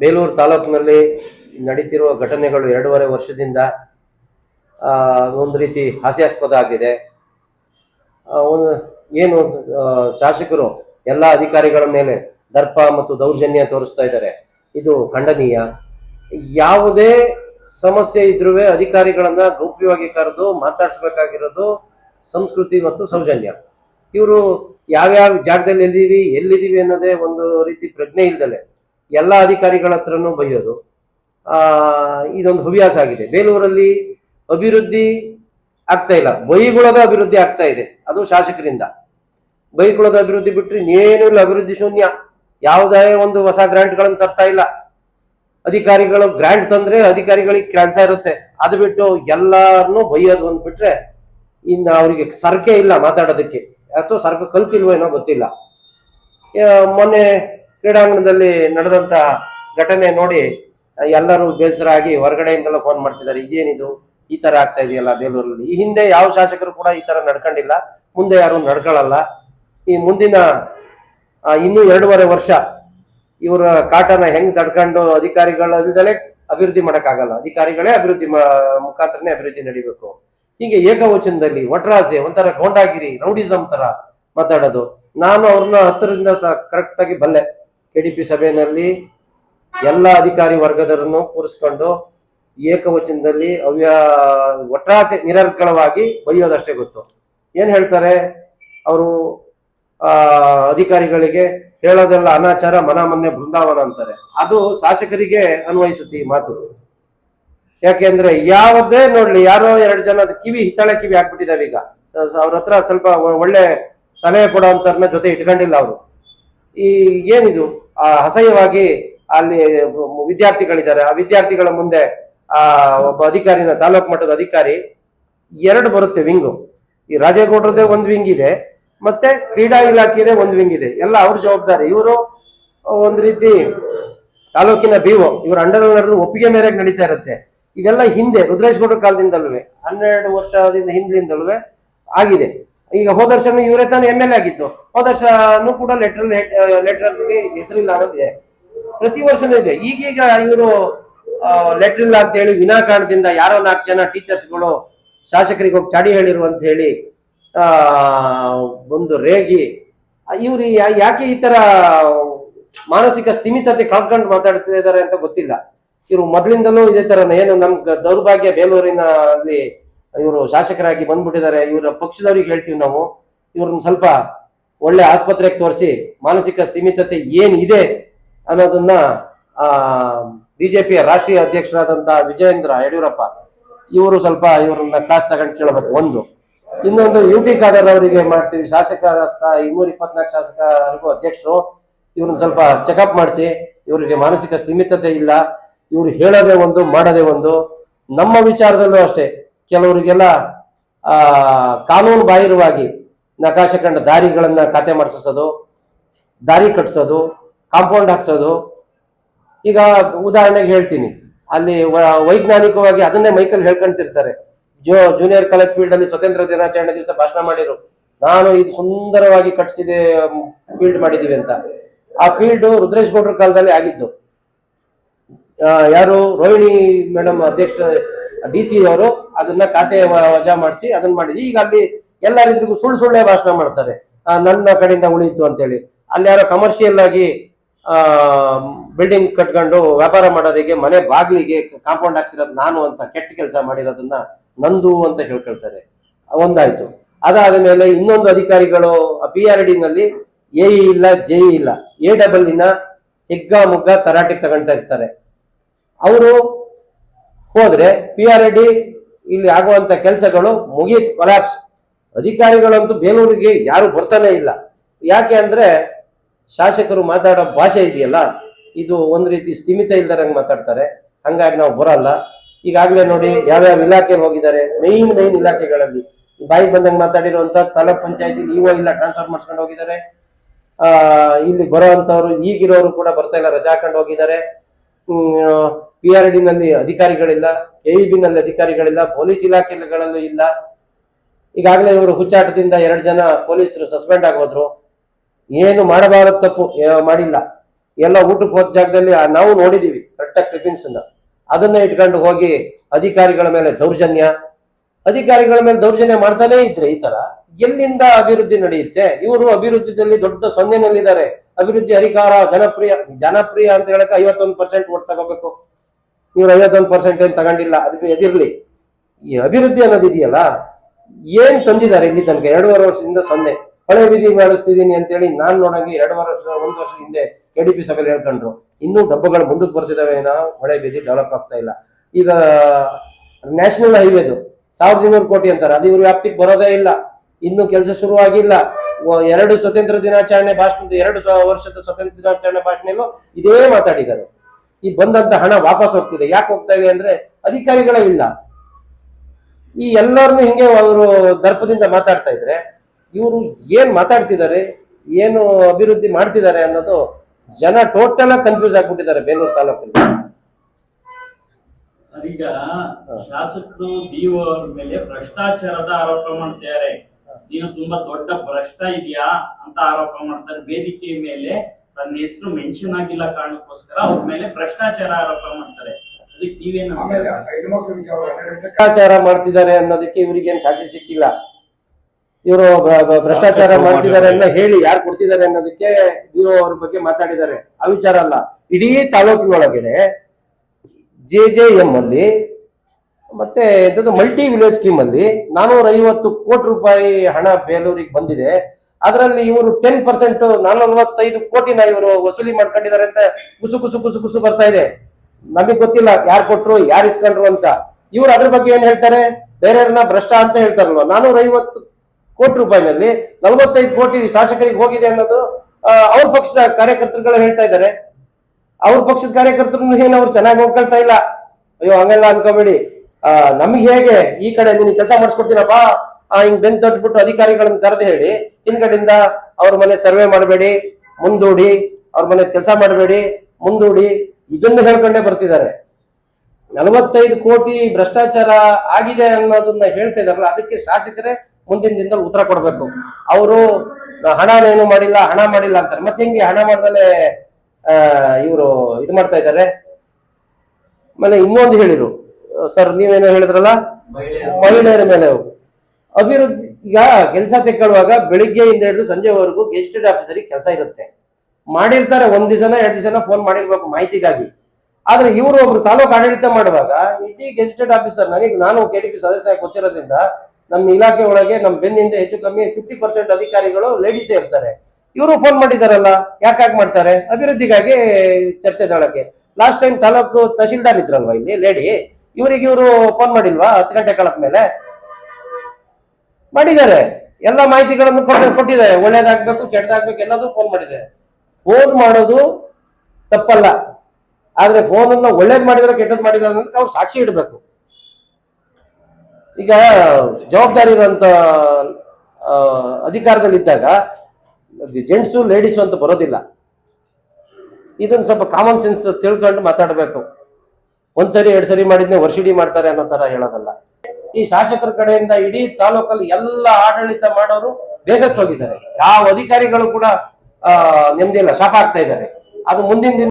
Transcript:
ಬೇಲೂರು ತಾಲೂಕಿನಲ್ಲಿ ನಡೀತಿರುವ ಘಟನೆಗಳು ಎರಡೂವರೆ ವರ್ಷದಿಂದ ಒಂದು ರೀತಿ ಹಾಸ್ಯಾಸ್ಪದ ಆಗಿದೆ. ಒಂದು ಏನು ಶಾಸಕರು ಎಲ್ಲ ಅಧಿಕಾರಿಗಳ ಮೇಲೆ ದರ್ಪ ಮತ್ತು ದೌರ್ಜನ್ಯ ತೋರಿಸ್ತಾ ಇದ್ದಾರೆ. ಇದು ಖಂಡನೀಯ. ಯಾವುದೇ ಸಮಸ್ಯೆ ಇದ್ರೂ ಅಧಿಕಾರಿಗಳನ್ನ ಗೌಪ್ಯವಾಗಿ ಕರೆದು ಮಾತಾಡಿಸ್ಬೇಕಾಗಿರೋದು ಸಂಸ್ಕೃತಿ ಮತ್ತು ಸೌಜನ್ಯ. ಇವರು ಯಾವ್ಯಾವ ಜಾಗದಲ್ಲಿ ಎಲ್ಲಿದ್ದೀವಿ ಎಲ್ಲಿದ್ದೀವಿ ಅನ್ನೋದೇ ಒಂದು ರೀತಿ ಪ್ರಜ್ಞೆ ಇಲ್ದಲೆ. ಎಲ್ಲ ಅಧಿಕಾರಿಗಳ ಹತ್ರನೂ ಬೈಯೋದು. ಇದೊಂದು ಹವ್ಯಾಸ ಆಗಿದೆ. ಬೇಲೂರಲ್ಲಿ ಅಭಿವೃದ್ಧಿ ಆಗ್ತಾ ಇಲ್ಲ. ಬೈಗುಳದ ಅಭಿವೃದ್ಧಿ ಆಗ್ತಾ ಇದೆ. ಅದು ಶಾಸಕರಿಂದ. ಬೈಗುಳದ ಅಭಿವೃದ್ಧಿ ಬಿಟ್ಟರೆ ಇನ್ನೇನು ಇಲ್ಲ. ಅಭಿವೃದ್ಧಿ ಶೂನ್ಯ. ಯಾವುದೇ ಒಂದು ಹೊಸ ಗ್ರಾಂಟ್ಗಳನ್ನು ತರ್ತಾ ಇಲ್ಲ. ಅಧಿಕಾರಿಗಳು ಗ್ರಾಂಟ್ ತಂದ್ರೆ ಅಧಿಕಾರಿಗಳಿಗೆ ಕೆಲಸ ಇರುತ್ತೆ. ಅದು ಬಿಟ್ಟು ಎಲ್ಲಾರನ್ನೂ ಬೈಯೋದು ಬಂದ್ಬಿಟ್ರೆ ಇನ್ನು ಅವರಿಗೆ ಸರ್ಕೆ ಇಲ್ಲ ಮಾತಾಡೋದಕ್ಕೆ. ಅಥವಾ ಸರ್ಕ ಕಲ್ತಿಲ್ವೋ ಏನೋ ಗೊತ್ತಿಲ್ಲ. ಮೊನ್ನೆ ಕ್ರೀಡಾಂಗಣದಲ್ಲಿ ನಡೆದಂತ ಘಟನೆ ನೋಡಿ, ಎಲ್ಲರೂ ಬೇಸರಾಗಿ ಹೊರಗಡೆಯಿಂದೆಲ್ಲ ಫೋನ್ ಮಾಡ್ತಿದ್ದಾರೆ. ಇದೇನಿದು? ಈ ತರ ಆಗ್ತಾ ಇದೆಯಲ್ಲ ಬೇಲೂರಲ್ಲಿ? ಈ ಹಿಂದೆ ಯಾವ ಶಾಸಕರು ಕೂಡ ಈ ತರ ನಡ್ಕೊಂಡಿಲ್ಲ. ಮುಂದೆ ಯಾರು ನಡ್ಕೊಳ್ಳಲ್ಲ. ಈ ಮುಂದಿನ ಇನ್ನೂ ಎರಡೂವರೆ ವರ್ಷ ಇವರ ಕಾಟನ ಹೆಂಗ್ ತಡ್ಕೊಂಡು ಅಧಿಕಾರಿಗಳಿಂದಲೇ ಅಭಿವೃದ್ಧಿ ಮಾಡಕ್ಕಾಗಲ್ಲ. ಅಧಿಕಾರಿಗಳೇ ಅಭಿವೃದ್ಧಿ ಮುಖಾಂತರನೇ ಅಭಿವೃದ್ಧಿ ನಡಿಬೇಕು. ಹೀಗೆ ಏಕವಚನದಲ್ಲಿ ಒಟ್ರಾಸೆ ಒಂಥರ ಗೋಂಡಾಗಿರಿ, ರೌಡಿಸಂ ತರ ಮಾತಾಡೋದು. ನಾನು ಅವ್ರನ್ನ ಹತ್ತರಿಂದ ಕರೆಕ್ಟ್ ಆಗಿ ಬಲ್ಲೆ. ಕೆಡಿಪಿ ಸಭೆಯಲ್ಲಿ ಎಲ್ಲ ಅಧಿಕಾರಿ ವರ್ಗದರನ್ನು ಕೂರಿಸ್ಕೊಂಡು ಏಕವಚನದಲ್ಲಿ ಅವ್ಯ ಒಟ್ಟಾಚೆ ನಿರರ್ಗಳವಾಗಿ ಬೈಯೋದಷ್ಟೇ ಗೊತ್ತು. ಏನ್ ಹೇಳ್ತಾರೆ? ಅವರು ಅಧಿಕಾರಿಗಳಿಗೆ ಹೇಳೋದೆಲ್ಲ ಅನಾಚಾರ ಮನ ಮೊನ್ನೆ ಬೃಂದಾವನ ಅಂತಾರೆ. ಅದು ಶಾಸಕರಿಗೆ ಅನ್ವಯಿಸುತ್ತೆ ಈ ಮಾತು. ಯಾಕೆಂದ್ರೆ ಯಾವುದೇ ನೋಡ್ಲಿ, ಯಾರೋ ಎರಡು ಜನ ಕಿವಿ, ಹಿತ್ತಾಳೆ ಕಿವಿ ಹಾಕ್ಬಿಟ್ಟಿದಾವೆ ಈಗ ಅವ್ರ ಹತ್ರ ಸ್ವಲ್ಪ ಒಳ್ಳೆ ಸಲಹೆ ಕೊಡೋ ಅಂತರ್ನ ಜೊತೆ ಇಟ್ಕೊಂಡಿಲ್ಲ ಅವರು. ಈ ಏನಿದು? ಆ ಅಸಹ್ಯವಾಗಿ ಅಲ್ಲಿ ವಿದ್ಯಾರ್ಥಿಗಳಿದ್ದಾರೆ. ಆ ವಿದ್ಯಾರ್ಥಿಗಳ ಮುಂದೆ, ಆ, ಒಬ್ಬ ಅಧಿಕಾರಿನ ತಾಲೂಕು ಮಟ್ಟದ ಅಧಿಕಾರಿ ಎರಡು ಬರುತ್ತೆ ವಿಂಗು ಈ ರಾಜೇಗೌಡರದೇ ಒಂದು ವಿಂಗ್ ಇದೆ, ಮತ್ತೆ ಕ್ರೀಡಾ ಇಲಾಖೆದೇ ಒಂದು ವಿಂಗ್ ಇದೆ. ಎಲ್ಲ ಅವ್ರ ಜವಾಬ್ದಾರಿ. ಇವರು ಒಂದು ರೀತಿ ತಾಲೂಕಿನ ಬಿಒ ಇವ್ರ ಅಂಡರ್ ನಡೆದು ಒಪ್ಪಿಗೆ ಮೇರೆಗೆ ನಡೀತಾ ಇರುತ್ತೆ. ಇವೆಲ್ಲ ಹಿಂದೆ, ರುದ್ರೇಶ್ ಗೌಡ್ರ ಕಾಲದಿಂದಲ್ವೇ, ಹನ್ನೆರಡು ವರ್ಷದಿಂದ ಹಿಂದಿನಿಂದಲ್ವೇ ಆಗಿದೆ. ಈಗ ಹೋದ ಇವರೇ ತಾನೇ ಎಂ ಎಲ್ ಎ ಆಗಿತ್ತು ಹೋದ ಕೂಡ ಲೆಟರ್ ಲೆಟರ್ ಹೆಸರಿಲ್ಲ ಅನ್ನೋದಿದೆ ಪ್ರತಿ ವರ್ಷನೂ ಇದೆ. ಈಗೀಗ ಇವರು ಲೆಟರ್ ಇಲ್ಲ ಅಂತ ಹೇಳಿ ವಿನಾಕಾರಣದಿಂದ ಯಾರೋ ನಾಲ್ಕು ಜನ ಟೀಚರ್ಸ್ಗಳು ಶಾಸಕರಿಗೆ ಹೋಗಿ ಚಾಡಿ ಹೇಳಿರು ಅಂತ ಹೇಳಿ, ಆ, ಒಂದು ರೇಗಿ, ಇವ್ರು ಯಾಕೆ ಈ ತರ ಮಾನಸಿಕ ಸ್ಥಿಮಿತತೆ ಕಳ್ಕೊಂಡು ಮಾತಾಡ್ತಾ ಇದ್ದಾರೆ ಅಂತ ಗೊತ್ತಿಲ್ಲ. ಇವರು ಮೊದಲಿಂದಲೂ ಇದೇ ತರ ಏನು ನಮ್ ಗ- ದೌರ್ಭಾಗ್ಯ ಬೇಲೂರಿನ ಅಲ್ಲಿ ಇವರು ಶಾಸಕರಾಗಿ ಬಂದ್ಬಿಟ್ಟಿದ್ದಾರೆ. ಇವರ ಪಕ್ಷದವ್ರಿಗೆ ಹೇಳ್ತೀವಿ ನಾವು. ಇವ್ರನ್ನ ಸ್ವಲ್ಪ ಒಳ್ಳೆ ಆಸ್ಪತ್ರೆಗೆ ತೋರಿಸಿ ಮಾನಸಿಕ ಸ್ಥಿಮಿತತೆ ಇದೆ ಅನ್ನೋದನ್ನ, ಆ, ಬಿಜೆಪಿಯ ರಾಷ್ಟ್ರೀಯ ಅಧ್ಯಕ್ಷರಾದಂತಹ ವಿಜಯೇಂದ್ರ ಯಡಿಯೂರಪ್ಪ, ಇವರು ಸ್ವಲ್ಪ ಇವರನ್ನ ಕ್ಲಾಸ್ ತಗೊಂಡು ಕೇಳಬೇಕು. ಒಂದು. ಇನ್ನೊಂದು ಯು ಟಿ ಖಾದರ್ ಅವರಿಗೆ ಮಾಡ್ತೀವಿ. ಶಾಸಕ ಇನ್ನೂರ ಇಪ್ಪತ್ನಾಲ್ಕು ಶಾಸಕರಿಗೂ ಅಧ್ಯಕ್ಷರು. ಇವ್ರನ್ನ ಸ್ವಲ್ಪ ಚೆಕಪ್ ಮಾಡಿಸಿ, ಇವರಿಗೆ ಮಾನಸಿಕ ಸ್ಥಿಮಿತತೆ ಇಲ್ಲ. ಇವ್ರು ಹೇಳೋದೇ ಒಂದು, ಮಾಡೋದೇ ಒಂದು. ನಮ್ಮ ವಿಚಾರದಲ್ಲೂ ಅಷ್ಟೇ. ಕೆಲವರಿಗೆಲ್ಲ ಕಾನೂನು ಬಾಹಿರವಾಗಿ ನಕಾಶ ಕಂಡ ದಾರಿಗಳನ್ನು ಖಾತೆ ಮಾಡಿಸೋದು, ದಾರಿ ಕಟ್ಸೋದು, ಕಾಂಪೌಂಡ್ ಹಾಕ್ಸೋದು. ಈಗ ಉದಾಹರಣೆಗೆ ಹೇಳ್ತೀನಿ. ಅಲ್ಲಿ ವೈಜ್ಞಾನಿಕವಾಗಿ ಅದನ್ನೇ ಮೈಕಲ್ ಹೇಳ್ಕೊಂತಿರ್ತಾರೆ. ಜೋ, ಜೂನಿಯರ್ ಕಾಲೇಜ್ ಫೀಲ್ಡ್ ಅಲ್ಲಿ ಸ್ವತಂತ್ರ ದಿನಾಚರಣೆ ದಿವಸ ಭಾಷಣ ಮಾಡಿರು. ನಾನು ಇದು ಸುಂದರವಾಗಿ ಕಟ್ಸಿದೆ, ಫೀಲ್ಡ್ ಮಾಡಿದೀವಿ ಅಂತ. ಆ ಫೀಲ್ಡ್ ರುದ್ರೇಶ್ ಗೌಡ್ರ ಕಾಲದಲ್ಲಿ ಆಗಿದ್ದು. ಯಾರು? ರೋಹಿಣಿ ಮೇಡಮ್ ಅಧ್ಯಕ್ಷ ಡಿ ಸಿ ಅವರು ಅದನ್ನ ಖಾತೆ ವಜಾ ಮಾಡಿಸಿ ಅದನ್ನ ಮಾಡಿದ್ವಿ. ಈಗ ಅಲ್ಲಿ ಎಲ್ಲರಿದ್ರಿಗೂ ಸುಳ್ಳು ಸುಳ್ಳೆ ಭಾಷಣ ಮಾಡ್ತಾರೆ. ನನ್ನ ಕಡೆಯಿಂದ ಉಳಿಯಿತು ಅಂತೇಳಿ. ಅಲ್ಲಿ ಯಾರೋ ಕಮರ್ಷಿಯಲ್ ಆಗಿ ಬಿಲ್ಡಿಂಗ್ ಕಟ್ಕೊಂಡು ವ್ಯಾಪಾರ ಮಾಡೋರಿಗೆ ಮನೆ ಬಾಗಿಲಿಗೆ ಕಾಂಪೌಂಡ್ ಹಾಕ್ಸಿರೋದು ನಾನು ಅಂತ ಕೆಟ್ಟ ಕೆಲಸ ಮಾಡಿರೋದನ್ನ ನಂದು ಅಂತ ಹೇಳ್ಕೊಳ್ತಾರೆ. ಒಂದಾಯ್ತು. ಅದಾದ ಮೇಲೆ ಇನ್ನೊಂದು ಅಧಿಕಾರಿಗಳು, ಪಿ ಆರ್ ಡಿ ನಲ್ಲಿ ಎ ಇಲ್ಲ, ಜೆ ಇಲ್ಲ, ಎ ಡಬಲ್ ಇನ ಹೆಗ್ಗ ಮುಗ್ಗ ತರಾಟೆಗೆ ತಗೊಳ್ತಾ ಇರ್ತಾರೆ. ಅವರು ಹೋದ್ರೆ ಪಿ ಆರ್ ಡಿ ಇಲ್ಲಿ ಆಗುವಂತ ಕೆಲಸಗಳು ಮುಗಿಯಿತು ಕೊಲಾಪ್ಸ್ ಅಧಿಕಾರಿಗಳಂತೂ ಬೇಲೂರಿಗೆ ಯಾರು ಬರ್ತಾನೆ ಇಲ್ಲ. ಯಾಕೆ ಅಂದ್ರೆ ಶಾಸಕರು ಮಾತಾಡೋ ಭಾಷೆ ಇದೆಯಲ್ಲ, ಇದು ಒಂದು ರೀತಿ ಸ್ಥಿಮಿತ ಇಲ್ದಾರಂಗ್ ಮಾತಾಡ್ತಾರೆ. ಹಂಗಾಗಿ ನಾವು ಬರಲ್ಲ. ಈಗಾಗಲೇ ನೋಡಿ ಯಾವ್ಯಾವ ಇಲಾಖೆಗೆ ಹೋಗಿದ್ದಾರೆ ಮೈನ್ ಮೈನ್ ಇಲಾಖೆಗಳಲ್ಲಿ. ಬಾಯಿಗೆ ಬಂದಂಗೆ ಮಾತಾಡಿರುವಂತ ತಾಲೂಕ್ ಪಂಚಾಯತಿ ಇಒ ಇಲ್ಲ ಟ್ರಾನ್ಸ್ಫರ್ ಮಾಡ್ಸ್ಕೊಂಡು ಹೋಗಿದ್ದಾರೆ. ಇಲ್ಲಿ ಬರೋವಂಥವ್ರು ಈಗಿರೋರು ಕೂಡ ಬರ್ತಾ ಇಲ್ಲ, ರಜಾ ಹಾಕೊಂಡು ಹೋಗಿದ್ದಾರೆ. ಪಿ ಆರ್ ಡಿನಲ್ಲಿ ಅಧಿಕಾರಿಗಳಿಲ್ಲ ಕೆ ಇ ಬಿ ನಲ್ಲಿ ಅಧಿಕಾರಿಗಳಿಲ್ಲ, ಪೊಲೀಸ್ ಇಲಾಖೆಗಳಲ್ಲೂ ಇಲ್ಲ. ಈಗಾಗಲೇ ಇವರು ಹುಚ್ಚಾಟದಿಂದ ಎರಡು ಜನ ಪೊಲೀಸರು ಸಸ್ಪೆಂಡ್ ಆಗೋದ್ರು. ಏನು ಮಾಡಬಾರದು ತಪ್ಪು ಮಾಡಿಲ್ಲ. ಎಲ್ಲ ಊಟಕ್ಕೆ ಹೋದ ಜಾಗದಲ್ಲಿ ನಾವು ನೋಡಿದೀವಿ ಕರೆಕ್ಟಾಗಿ ಕ್ಲಿಪಿಂಗ್ಸ್ ಅದನ್ನ ಇಟ್ಕೊಂಡು ಹೋಗಿ ಅಧಿಕಾರಿಗಳ ಮೇಲೆ ದೌರ್ಜನ್ಯ. ಅಧಿಕಾರಿಗಳ ಮೇಲೆ ದೌರ್ಜನ್ಯ ಮಾಡ್ತಾನೇ ಇದ್ರೆ ಈ ತರ. ಎಲ್ಲಿಂದ ಅಭಿವೃದ್ಧಿ ನಡೆಯುತ್ತೆ? ಇವರು ಅಭಿವೃದ್ಧಿಯಲ್ಲಿ ದೊಡ್ಡ ಸೊನ್ನೆನಲ್ಲಿದ್ದಾರೆ ಅಭಿವೃದ್ಧಿ ಅಧಿಕಾರ, ಜನಪ್ರಿಯ ಜನಪ್ರಿಯ ಅಂತ ಹೇಳಕ್ ಐವತ್ತೊಂದು ಪರ್ಸೆಂಟ್ ಓಟ್ ತಗೋಬೇಕು. ಇವ್ರು ಐವತ್ತೊಂದು ಪರ್ಸೆಂಟ್ ಏನು ತಗೊಂಡಿಲ್ಲ ಅದಕ್ಕೆ ಎದಿರ್ಲಿ. ಈ ಅಭಿವೃದ್ಧಿ ಅನ್ನೋದು ಇದೆಯಲ್ಲ, ಏನ್ ತಂದಿದ್ದಾರೆ ಇಲ್ಲಿ ತನಕ? ಎರಡೂವರೆ ವರ್ಷದಿಂದ ಸೊನ್ನೆ. ಹೊಳೆ ಬೀದಿ ಮಾಡಿಸ್ತಿದ್ದೀನಿ ಅಂತೇಳಿ ನಾನು ನೋಡಂಗೆ ಎರಡು ವರ್ಷ, ಒಂದು ವರ್ಷದ ಹಿಂದೆ ಕೆ ಡಿ ಪಿ ಸಭೆಯಲ್ಲಿ ಹೇಳ್ಕೊಂಡ್ರು. ಇನ್ನೂ ಡಬ್ಬಗಳು ಮುಂದಕ್ಕೆ ಬರ್ತಿದ್ದಾವೆ ನಾವು ಹೊಳೆ ಬೀದಿ ಡೆವಲಪ್ ಆಗ್ತಾ ಇಲ್ಲ. ಈಗ ನ್ಯಾಷನಲ್ ಹೈವೇದು ಸಾವಿರದ ಇನ್ನೂರು ಕೋಟಿ ಅಂತಾರೆ. ಅದು ಇವ್ರ ವ್ಯಾಪ್ತಿಗೆ ಬರೋದೇ ಇಲ್ಲ. ಇನ್ನು ಕೆಲಸ ಶುರುವಾಗಿಲ್ಲ. ಎರಡು ಸ್ವತಂತ್ರ ದಿನಾಚರಣೆ ಭಾಷಣದ ಎರಡು ವರ್ಷದ ಸ್ವತಂತ್ರ ದಿನಾಚರಣೆ ಭಾಷಣೆಯಲ್ಲೂ ಇದೇ ಮಾತಾಡಿದ್ದಾರೆ. ಈ ಬಂದಂತ ಹಣ ವಾಪಸ್ ಹೋಗ್ತಿದೆ. ಯಾಕೆ ಹೋಗ್ತಾ ಇದೆ ಅಂದ್ರೆ ಅಧಿಕಾರಿಗಳೇ ಇಲ್ಲ. ಈ ಎಲ್ಲರನ್ನು ಹಿಂಗೆ ಅವರು ದರ್ಪದಿಂದ ಮಾತಾಡ್ತಾ ಇದ್ರೆ ಇವರು ಏನ್ ಮಾತಾಡ್ತಿದ್ದಾರೆ ಏನು ಅಭಿವೃದ್ಧಿ ಮಾಡ್ತಿದ್ದಾರೆ ಅನ್ನೋದು ಜನ ಟೋಟಲ್ ಆಗಿ ಕನ್ಫ್ಯೂಸ್ ಆಗ್ಬಿಟ್ಟಿದ್ದಾರೆ ಬೇಲೂರು ತಾಲೂಕಲ್ಲಿ. ಸರ್, ಈಗ ಶಾಸಕರು ಡಿಒ ಅವ್ರ ಮೇಲೆ ಭ್ರಷ್ಟಾಚಾರದ ಆರೋಪ ಮಾಡ್ತಿದ್ದಾರೆ. ನೀನು ತುಂಬಾ ದೊಡ್ಡ ಭ್ರಷ್ಟ ಇದೆಯಾ ಅಂತ ಆರೋಪ ಮಾಡ್ತಾರೆ. ವೇದಿಕೆ ಮೇಲೆ ತನ್ನ ಹೆಸರು ಮೆನ್ಷನ್ ಆಗಿಲ್ಲ ಕಾರಣಕ್ಕೋಸ್ಕರ ಅವ್ರ ಮೇಲೆ ಭ್ರಷ್ಟಾಚಾರ ಆರೋಪ ಮಾಡ್ತಾರೆ. ಅದಕ್ಕೆ ನೀವೇನು ಆಮೇಲೆ ಹೆಣ್ಮಕ್ಳ ವಿಚಾರ ಹನ್ನೆರಡು ಗಂಟೆ ಭ್ರಷ್ಟಾಚಾರ ಮಾಡ್ತಿದ್ದಾರೆ ಅನ್ನೋದಕ್ಕೆ ಇವ್ರಿಗೇನ್ ಸಾಕ್ಷಿ ಸಿಕ್ಕಿಲ್ಲ. ಇವರು ಭ್ರಷ್ಟಾಚಾರ ಮಾಡ್ತಿದ್ದಾರೆ ಅಂತ ಹೇಳಿ ಯಾರು ಕೊಡ್ತಿದ್ದಾರೆ ಅನ್ನೋದಕ್ಕೆ ಬಿಒ ಅವ್ರ ಬಗ್ಗೆ ಮಾತಾಡಿದ್ದಾರೆ. ಆ ವಿಚಾರ ಅಲ್ಲ. ಇಡೀ ತಾಲೂಕಿನೊಳಗಡೆ ಜೆ ಜೆ ಎಂ ಅಲ್ಲಿ ಮತ್ತೆ ಮಲ್ಟಿ ವಿಲೇಜ್ ಸ್ಕೀಮ್ ಅಲ್ಲಿ ನಾನೂರ ಐವತ್ತು ಕೋಟಿ ರೂಪಾಯಿ ಹಣ ಬೇಲೂರಿಗೆ ಬಂದಿದೆ. ಅದರಲ್ಲಿ ಇವರು ಟೆನ್ ಪರ್ಸೆಂಟ್ ನಾನೂರವತ್ತೈದು ಕೋಟಿನ ಇವರು ವಸೂಲಿ ಮಾಡ್ಕೊಂಡಿದ್ದಾರೆ ಅಂತ ಕುಸು ಕುಸು ಕುಸು ಕುಸು ಬರ್ತಾ ಇದೆ. ನಮಗೆ ಗೊತ್ತಿಲ್ಲ ಯಾರು ಕೊಟ್ರು, ಯಾರು ಇಸ್ಕೊಂಡ್ರು ಅಂತ. ಇವ್ರು ಅದ್ರ ಬಗ್ಗೆ ಏನ್ ಹೇಳ್ತಾರೆ? ಬೇರೆಯವ್ರನ್ನ ಭ್ರಷ್ಟ ಅಂತ ಹೇಳ್ತಾರಲ್ವ? ನಾನೂರ ಐವತ್ತು ಕೋಟಿ ರೂಪಾಯಿನಲ್ಲಿ ನಲವತ್ತೈದು ಕೋಟಿ ಶಾಸಕರಿಗೆ ಹೋಗಿದೆ ಅನ್ನೋದು ಅವ್ರ ಪಕ್ಷದ ಕಾರ್ಯಕರ್ತರುಗಳು ಹೇಳ್ತಾ ಇದ್ದಾರೆ. ಅವ್ರ ಪಕ್ಷದ ಕಾರ್ಯಕರ್ತರು ಏನು ಅವ್ರು ಚೆನ್ನಾಗಿ ನೋಡ್ಕೊಳ್ತಾ ಇಲ್ಲ? ಅಯ್ಯೋ, ಹಂಗೆಲ್ಲ ಅನ್ಕೋಬೇಡಿ. ನಮ್ಗೆ ಹೇಗೆ ಈ ಕಡೆ ನೀನು ಕೆಲಸ ಮಾಡಿಸ್ಕೊಡ್ತೀನಪ್ಪ? ಹಿಂಗ್ ಬೆಂದ್ ತೊಟ್ಬಿಟ್ಟು ಅಧಿಕಾರಿಗಳನ್ನ ಕರೆದು ಹೇಳಿ, ಹಿಂದ್ಗಡೆಯಿಂದ ಅವ್ರ ಮನೆ ಸರ್ವೆ ಮಾಡಬೇಡಿ, ಮುಂದೂಡಿ, ಅವ್ರ ಮನೆ ಕೆಲಸ ಮಾಡಬೇಡಿ, ಮುಂದೂಡಿ, ಇದನ್ನು ಹೇಳ್ಕೊಂಡೇ ಬರ್ತಿದ್ದಾರೆ. ನಲವತ್ತೈದು ಕೋಟಿ ಭ್ರಷ್ಟಾಚಾರ ಆಗಿದೆ ಅನ್ನೋದನ್ನ ಹೇಳ್ತಾ ಇದಾರಲ್ಲ ಅದಕ್ಕೆ ಶಾಸಕರೇ ಮುಂದಿನ ದಿನದಲ್ಲಿ ಉತ್ತರ ಕೊಡಬೇಕು. ಅವರು ಹಣನೇನು ಮಾಡಿಲ್ಲ, ಹಣ ಮಾಡಿಲ್ಲ ಅಂತಾರೆ. ಮತ್ತೆ ಹೆಂಗೆ ಹಣ ಮಾಡ್ದಲೆ, ಆ, ಇವರು ಇದು ಮಾಡ್ತಾ ಇದ್ದಾರೆ? ಆಮೇಲೆ ಇನ್ನೊಂದು ಹೇಳಿರು. ಸರ್, ನೀವೇನೋ ಹೇಳಿದ್ರಲ್ಲ? ಮಹಿಳೆಯರ ಮೇಲೆ. ಅಭಿವೃದ್ಧಿ, ಈಗ ಕೆಲಸ ತೆಕ್ಕೊಳ್ಳುವಾಗ ಬೆಳಿಗ್ಗೆಯಿಂದ ಹಿಡಿದು ಸಂಜೆವರೆಗೂ ಗೆಸ್ಟೆಡ್ ಆಫೀಸರಿಗೆ ಕೆಲಸ ಇರುತ್ತೆ. ಮಾಡಿರ್ತಾರೆ, ಒಂದ್ ದಿವಸನ, ಎರಡು ದಿವಸನ ಫೋನ್ ಮಾಡಿರ್ಬೇಕು ಮಾಹಿತಿಗಾಗಿ. ಆದ್ರೆ ಇವರು ಒಬ್ರು ತಾಲೂಕು ಆಡಳಿತ ಮಾಡುವಾಗ, ಇಡೀ ಗೆಸ್ಟೆಡ್ ಆಫೀಸರ್, ನನಗೆ, ನಾನು ಕೆ ಡಿ ಪಿ ಸದಸ್ಯ ಗೊತ್ತಿರೋದ್ರಿಂದ ನಮ್ಮ ಇಲಾಖೆ ಒಳಗೆ, ನಮ್ಮ ಬೆನ್ನಿಂದ ಹೆಚ್ಚು ಕಮ್ಮಿ ಫಿಫ್ಟಿ ಪರ್ಸೆಂಟ್ ಅಧಿಕಾರಿಗಳು ಲೇಡೀಸೇ ಇರ್ತಾರೆ. ಇವರು ಫೋನ್ ಮಾಡಿದಾರಲ್ಲ ಯಾಕಾಗಿ ಮಾಡ್ತಾರೆ? ಅಭಿವೃದ್ಧಿಗಾಗಿ ಚರ್ಚೆ ದಳಕ್ಕೆ. ಲಾಸ್ಟ್ ಟೈಮ್ ತಾಲೂಕು ತಹಶೀಲ್ದಾರ್ ಇದ್ರಲ್ವಾ ಇಲ್ಲಿ ಲೇಡಿ ಇವರಿಗೆ ಇವರು ಫೋನ್ ಮಾಡಿಲ್ವಾ? ಹತ್ತು ಗಂಟೆ ಕಳೆದ ಮೇಲೆ ಮಾಡಿದ್ದಾರೆ. ಎಲ್ಲ ಮಾಹಿತಿಗಳನ್ನು ಕೊಟ್ಟು ಕೊಟ್ಟಿದ್ದಾರೆ. ಒಳ್ಳೇದಾಗ್ಬೇಕು, ಕೆಟ್ಟದಾಗ್ಬೇಕು ಎಲ್ಲದೂ ಫೋನ್ ಮಾಡಿದ್ದಾರೆ. ಫೋನ್ ಮಾಡೋದು ತಪ್ಪಲ್ಲ. ಆದ್ರೆ ಫೋನ್ ಅನ್ನ ಒಳ್ಳೇದ್ ಮಾಡಿದ್ರೆ, ಕೆಟ್ಟದ್ ಮಾಡಿದ್ರೆ ಅಂತ ಅವ್ರು ಸಾಕ್ಷಿ ಇಡಬೇಕು. ಈಗ ಜವಾಬ್ದಾರಿ ಇರುವಂತ ಅಧಿಕಾರದಲ್ಲಿ ಅಧಿಕಾರದಲ್ಲಿದ್ದಾಗ ಜೆಂಟ್ಸು ಲೇಡೀಸು ಅಂತ ಬರೋದಿಲ್ಲ. ಇದನ್ನ ಸ್ವಲ್ಪ ಕಾಮನ್ ಸೆನ್ಸ್ ತಿಳ್ಕೊಂಡು ಮಾತಾಡಬೇಕು. ಒಂದ್ಸರಿ ಎರಡ್ ಸರಿ ಮಾಡಿದ್ನೆ ವರ್ಷಿಡಿ ಮಾಡ್ತಾರೆ ಅನ್ನೋ ತರ ಹೇಳೋದಲ್ಲ. ಈ ಶಾಸಕರ ಕಡೆಯಿಂದ ಇಡೀ ತಾಲೂಕಲ್ಲಿ ಎಲ್ಲ ಆಡಳಿತ ಮಾಡೋರು ಬೇಸತ್ತು ಹೋಗಿದ್ದಾರೆ. ಯಾವ ಅಧಿಕಾರಿಗಳು ಕೂಡ ನೆಮ್ಮದಿ ಇಲ್ಲ ಶಾಪ ಆಗ್ತಾ ಇದ್ದಾರೆ. ಅದು ಮುಂದಿನ ದಿನ